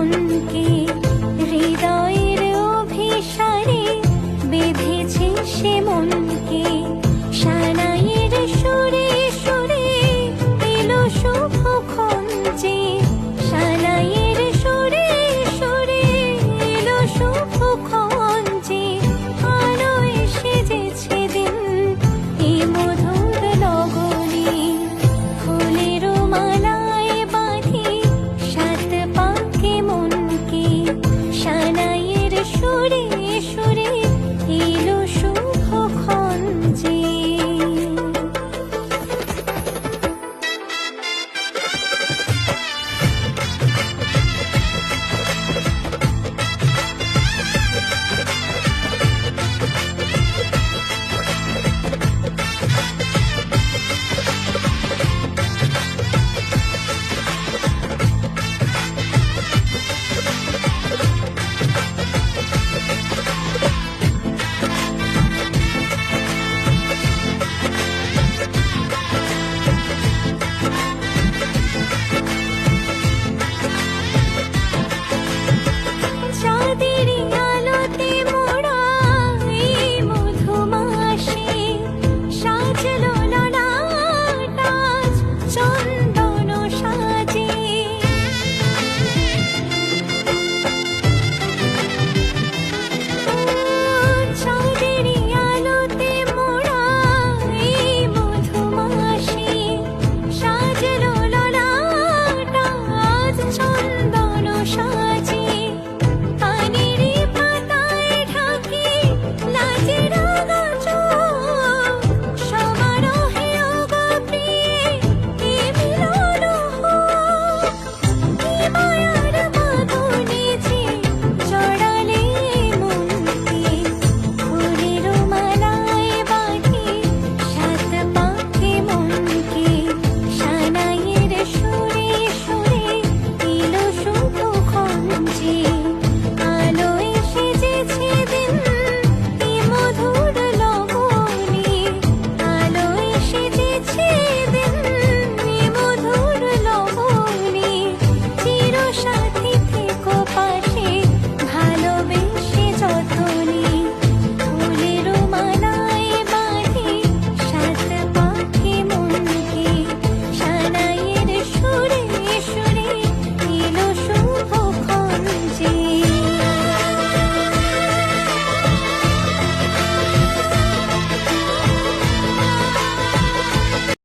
মনকে হৃদয়ের অভিসারে বেঁধেছে সে মনকে।